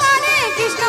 Hare Krishna